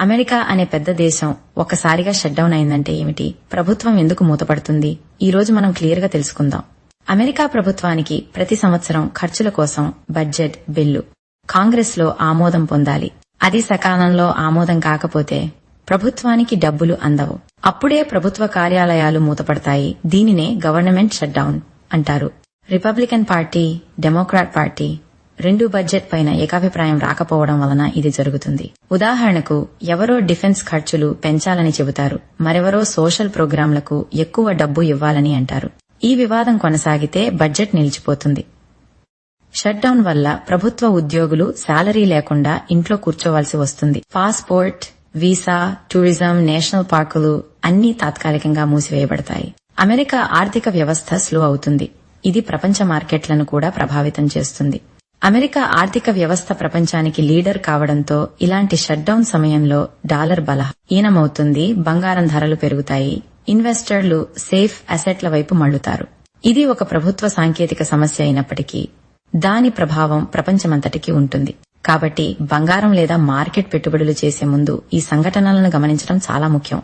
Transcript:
America అనే పెద్ద దేశం ఒక్కసారిగా షట్డౌన్ అయిందంటే ఏమిటి? ప్రభుత్వం ఎందుకు మూతపడుతుంది? ఈ రోజు మనం క్లియర్గా తెలుసుకుందాం. అమెరికా ప్రభుత్వానికి ప్రతి సంవత్సరం ఖర్చుల కోసం బడ్జెట్ బిల్లు కాంగ్రెస్లో ఆమోదం పొందాలి. అది సకాలంలో ఆమోదం కాకపోతే ప్రభుత్వానికి డబ్బులు అందవు. అప్పుడే ప్రభుత్వ కార్యాలయాలు మూతపడతాయి. దీనినే గవర్నమెంట్ షట్డౌన్ అంటారు. రిపబ్లికన్ పార్టీ డెమోక్రాట్ పార్టీ రెండు బడ్జెట్ పైన ఏకాభిప్రాయం రాకపోవడం వలన ఇది జరుగుతుంది. ఉదాహరణకు ఎవరో డిఫెన్స్ ఖర్చులు పెంచాలని చెబుతారు మరెవరో సోషల్ ప్రోగ్రాంలకు ఎక్కువ డబ్బు ఇవ్వాలని అంటారు. ఈ వివాదం కొనసాగితే బడ్జెట్ నిలిచిపోతుంది. షట్డౌన్ వల్ల ప్రభుత్వ ఉద్యోగులు శాలరీ లేకుండా ఇంట్లో కూర్చోవలసి వస్తుంది. పాస్పోర్ట్ వీసా టూరిజం నేషనల్ పార్కులు అన్నీ తాత్కాలికంగా మూసివేయబడతాయి. అమెరికా ఆర్థిక వ్యవస్థ స్లో అవుతుంది. ఇది ప్రపంచ మార్కెట్లను కూడా ప్రభావితం చేస్తుంది. అమెరికా ఆర్థిక వ్యవస్థ ప్రపంచానికి లీడర్ కావడంతో ఇలాంటి షట్డౌన్ సమయంలో డాలర్ బలహీనమవుతుంది బంగారం ధరలు పెరుగుతాయి ఇన్వెస్టర్లు సేఫ్ అసెట్ల వైపు మళ్ళుతారు ఇది ఒక ప్రభుత్వ సాంకేతిక సమస్య అయినప్పటికీ దాని ప్రభావం ప్రపంచమంతటికీ ఉంటుంది. కాబట్టి బంగారం లేదా మార్కెట్ పెట్టుబడులు చేసే ముందు ఈ సంఘటనలను గమనించడం చాలా ముఖ్యం.